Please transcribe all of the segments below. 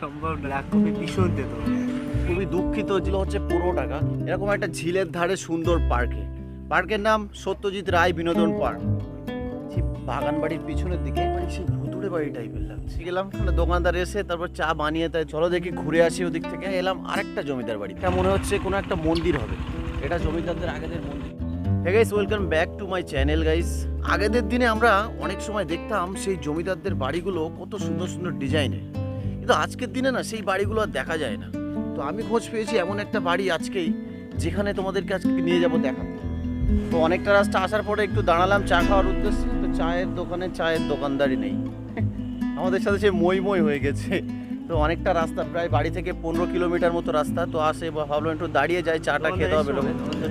সম্ভব খুবই দুঃখিত ছিল হচ্ছে পনেরো টাকা। এরকম একটা ঝিলের ধারে সুন্দর পার্কে। পার্কের নাম সত্যজিৎ রায় বিনোদন পার্ক। বাগান বাড়ির পিছনের দিকে মানে ভুতুড়ে বাড়ি টাইপের দোকানদার এসে তারপর চা বানিয়ে তাই চলো দেখি, ঘুরে আসি ওদিক থেকে। এলাম আরেকটা জমিদার বাড়ি। এটা মনে হচ্ছে কোনো একটা মন্দির হবে। এটা জমিদারদের আগেদের মন্দির। Back to my channel guys আগেদের দিনে আমরা অনেক সময় দেখতাম সেই জমিদারদের বাড়িগুলো কত সুন্দর সুন্দর ডিজাইনের কিন্তু আজকের দিনে না সেই বাড়িগুলো আর দেখা যায় না। তো আমি খোঁজ পেয়েছি এমন একটা বাড়ি আজকেই যেখানে তোমাদেরকে আজকে নিয়ে যাব দেখাতে। তো অনেকটা রাস্তা আসার পরে একটু দাঁড়ালাম চা খাওয়ার উদ্দেশ্যে। তো চায়ের দোকানে চায়ের দোকানদারই নেই। আমাদের সাথে সে মই মই হয়ে গেছে। তো অনেকটা রাস্তা প্রায় বাড়ি থেকে পনেরো কিলোমিটার মতো রাস্তা। তো আসে ভাবলাম একটু দাঁড়িয়ে যাই চাটা খেতে হবে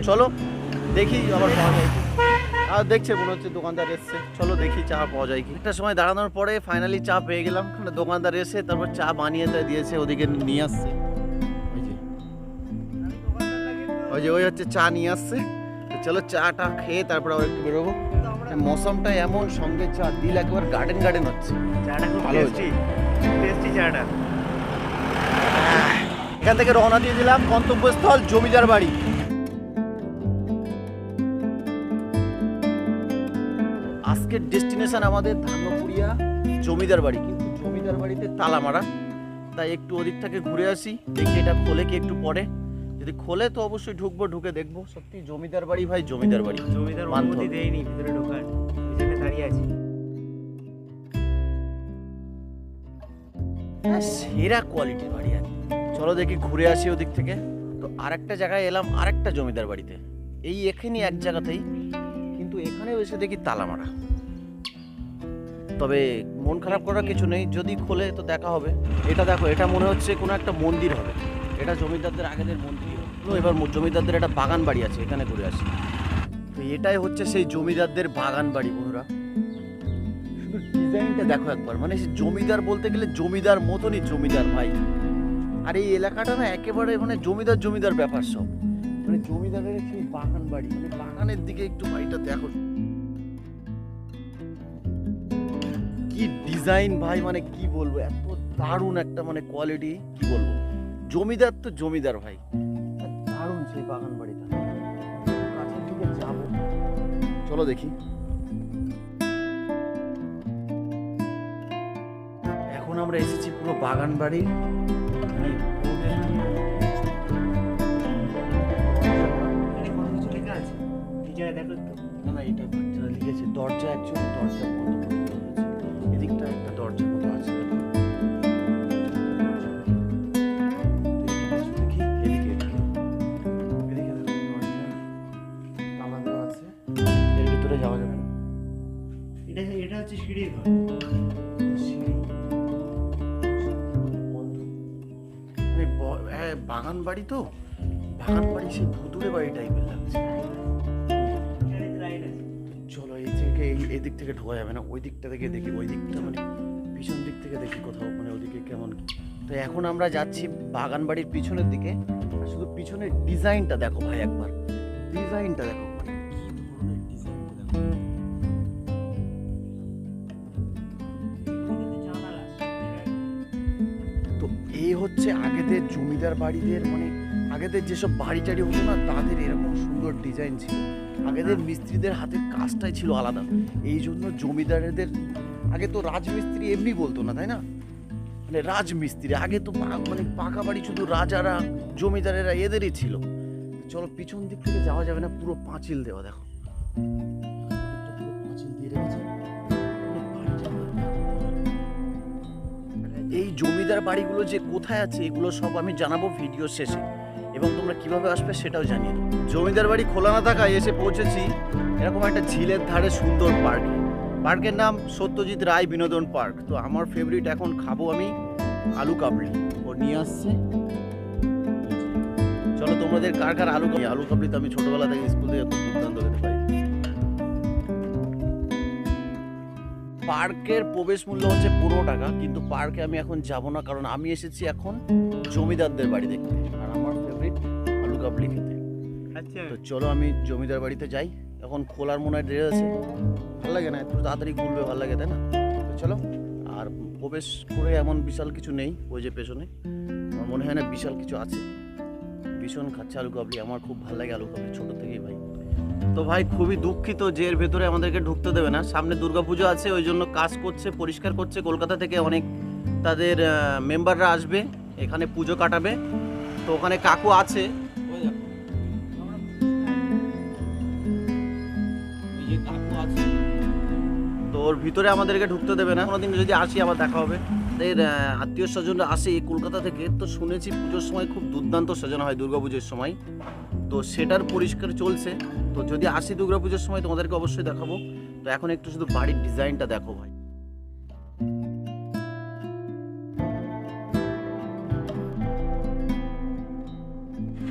চলো দেখি আবার যায়। আর দেখছে মনে হচ্ছে দোকানদার এসছে। চলো দেখি চা পাওয়া যায় কি। একটা সময় দাঁড়ানোর পরে ফাইনালি চা পেয়ে গেলাম। দোকানদার এসে তারপর চা বানিয়ে দেয় দিয়েছে ওদিকে নিয়ে আসছে। ওই যে। ওই হচ্ছে চা নিয়ে আসছে। চলো চাটা খেয়ে তারপরে আবার একটু বেরোবো। মৌসুমটা এমন সঙ্গে চা দিল একবার গার্ডেন গার্ডেন হচ্ছে। চাটা খুব টেস্টি চাটা। এখান থেকে রওনা দিয়ে দিলাম গন্তব্যস্থল জমিদার বাড়ি। আজকের ডেস্টিনেশন আমাদের ধান্যপুরিয়া জমিদার বাড়ি কিন্তু জমিদার বাড়িতে তালা মারা। তাই একটু ওদিক থেকে ঘুরে আসি দেখি এটা খোলে কি একটু পরে। যদি খোলে তো অবশ্যই ঢুকবো ঢুকে দেখব। সত্যি জমিদার বাড়ি ভাই জমিদার বাড়ি। জমিদার অনুমতি। দেয়নি ভিতরে ঢোকার। পিছনে দাঁড়িয়ে আছি। হ্যাঁ, সেরা কোয়ালিটির বাড়ি আর চলো দেখি ঘুরে আসি ওদিক থেকে। তো আরেকটা জায়গায় এলাম আরেকটা জমিদার বাড়িতে। এই এখানে এক জায়গাতেই কিন্তু এখানেও এসে দেখি তালা মারা। তবে মন খারাপ করার কিছু নেই, যদি খোলে তো দেখা হবে। এটা দেখো, এটা মনে হচ্ছে কোনো একটা মন্দির হবে। এটা জমিদারদের আগেদের মন্দির। হবে এবার জমিদারদের একটা বাগান বাড়ি আছে, এখানে ঘুরে আসি। তো এটাই হচ্ছে সেই জমিদারদের বাগান বাড়ি, বন্ধুরা। শুধু ডিজাইনটা দেখো একবার মানে সে জমিদার বলতে গেলে জমিদার মতনই জমিদার ভাই। আর এই এলাকাটা না একেবারে মানে জমিদার জমিদার ব্যাপার সব। মানে জমিদারের সেই বাগান বাড়ি মানে বাগানের দিকে একটু বাড়িটা দেখো। কি ডিজাইন ভাই? মানে কি বলব? এত দারুণ একটা মানে কোয়ালিটি কি বলব? জমিদার তো জমিদার ভাই। দারুণ সেই বাগান বাড়িটা। কাছের দিকে যাব। চলো দেখি। এখন আমরা এসেছি পুরো বাগান বাড়ির দরজা এখানে কত ভিতরে যাওয়া যাবে না। এটা এটা হচ্ছে সিঁড়ির ঘর। মানে হ্যাঁ, বাগান বাড়ি তো। বাগান বাড়ি সেই ভুতুড়ে বাড়ি টাইপের লাগছে। চলো এই থেকে এই এই দিক থেকে ঢোকা যাবে না। ওই দিকটা থেকে দেখি ওই দিকটা মানে পিছন দিক থেকে দেখি কোথাও মানে ওদিকে কেমন কি। তো এখন আমরা যাচ্ছি বাগান বাড়ির পিছনের দিকে। শুধু পিছনের ডিজাইনটা দেখো ভাই একবার। ডিজাইনটা দেখো। এই হচ্ছে আগেদের জমিদার বাড়িদের মানে আগেদের যেসব বাড়ি টাড়ি হতো না তাদের এরকম সুন্দর ডিজাইন ছিল। আগেদের মিস্ত্রিদের হাতের কাজটাই ছিল আলাদা। এই জন্য জমিদারদের আগে তো রাজমিস্ত্রি এমনি বলতো না তাই না? মানে রাজমিস্ত্রি আগে তো মানে পাকা বাড়ি শুধু রাজারা জমিদারেরা এদেরই ছিল। চলো পিছন দিক থেকে যাওয়া যাবে না পুরো পাঁচিল দেওয়া দেখো। পাঁচিল দিয়ে রেখেছে। জমিদার বাড়িগুলো যে কোথায় আছে, এগুলো সব আমি জানাব ভিডিও শেষে। এবং তোমরা কীভাবে আসবে সেটাও জানিয়ে জমিদার বাড়ি খোলা না থাকায় এসে পৌঁছেছি এরকম একটা ঝিলের ধারে সুন্দর পার্কে। পার্কের নাম সত্যজিৎ রায় বিনোদন পার্ক। তো আমার ফেভারিট এখন খাব আমি আলু কাবলি। ও নিয়ে আসছে। চলো তোমাদের কার কার আলু কাবলি আলু কাবলি তো আমি ছোটবেলা থেকে স্কুল থেকে খুব দুর্দান্ত খেতে পার্কের প্রবেশ মূল্য হচ্ছে পনেরো টাকা কিন্তু পার্কে আমি এখন যাব না কারণ আমি এসেছি এখন জমিদারদের বাড়ি দেখতে আর আমার ফেভারিট আলু কাবলি খেতে। আচ্ছা। তো চলো আমি জমিদার বাড়িতে যাই এখন খোলার মনে হয় ড্রেস আছে ভালো লাগে না একটু তাড়াতাড়ি খুলবে ভালো লাগে তাই না? তো চলো আর প্রবেশ করে এমন বিশাল কিছু নেই ওই যে পেছনে আমার মনে হয় না বিশাল কিছু আছে। ভীষণ খাচ্ছে আলু কাবলি আমার খুব ভালো লাগে আলু কাবলি ছোটো থেকেই ভাই। তো ভাই খুবই দুঃখিত যে এর ভেতরে আমাদেরকে ঢুকতে দেবে না। সামনে দুর্গাপুজো আছে, ওই জন্য কাজ করছে, পরিষ্কার করছে। কলকাতা থেকে অনেক তাদের মেম্বাররা আসবে, এখানে পুজো কাটাবে। তো ওখানে কাকু আছে। তো ওর ভিতরে আমাদেরকে ঢুকতে দেবে না। কোনোদিন যদি আসি, আবার দেখা হবে। এর আত্মীয় স্বজনরা আসে কলকাতা থেকে। তো শুনেছি পুজোর সময় খুব দুর্দান্ত সাজানো হয় দুর্গাপুজোর সময়। তো সেটার পরিষ্কার চলছে। তো যদি আসি দুর্গা পুজোর সময় তোমাদেরকে অবশ্যই দেখাবো। তো এখন একটু শুধু বাড়ির ডিজাইনটা দেখো ভাই।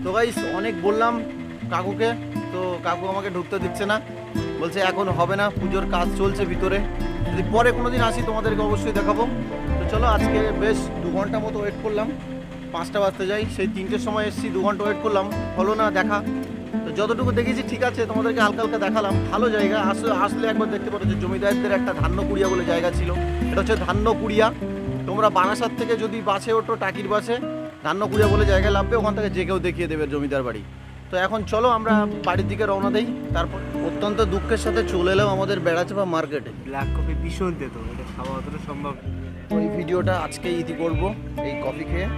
তো গাইস অনেক বললাম কাকুকে, তো কাকু আমাকে ঢুকতে দিচ্ছে না। বলছে এখন হবে না, পুজোর কাজ চলছে ভিতরে। যদি পরে কোনোদিন আসি তোমাদেরকে অবশ্যই দেখাবো। তো চলো আজকে বেশ দু ঘণ্টা মতো ওয়েট করলাম। পাঁচটা বাজতে যাই সেই তিনটের সময় এসেছি দু ঘণ্টা ওয়েট করলাম। হলো না দেখা। তো যতটুকু দেখেছি ঠিক আছে তোমাদেরকে হালকা হালকা দেখালাম। ভালো জায়গা আসলে আসলে একবার দেখতে পারো যে জমিদারদের একটা ধান্য কুড়িয়া বলে জায়গা ছিল। এটা হচ্ছে ধান্য কুড়িয়া তোমরা বারাসাত থেকে যদি বাসে ওঠো টাকির বাসে ধান্য কুড়িয়া বলে জায়গায় নামবে ওখান থেকে যে কেউ দেখিয়ে দেবে জমিদার বাড়ি। তো এখন চলো আমরা বাড়ির দিকে রওনা দেই। তারপর অত্যন্ত দুঃখের সাথে চলে এলাম আমাদের বেড়াচাপা মার্কেটে। ব্ল্যাক কফি ভীষণ তেতো এটা খাওয়া অতটা সম্ভব। ওই ভিডিওটা আজকে ইতি করব এই কফি খেয়ে।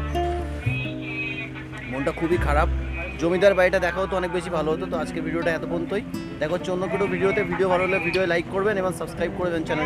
মনটা খুবই খারাপ। জমিদার বাড়িটা দেখাও তো অনেক বেশি ভালো হতো, তো আজকের ভিডিওটা এত পর্যন্তই। দেখো অন্য কোনো ভিডিওতে। ভিডিও ভালো হলে ভিডিও লাইক করবেন এবং সাবস্ক্রাইব করবেন চ্যানেল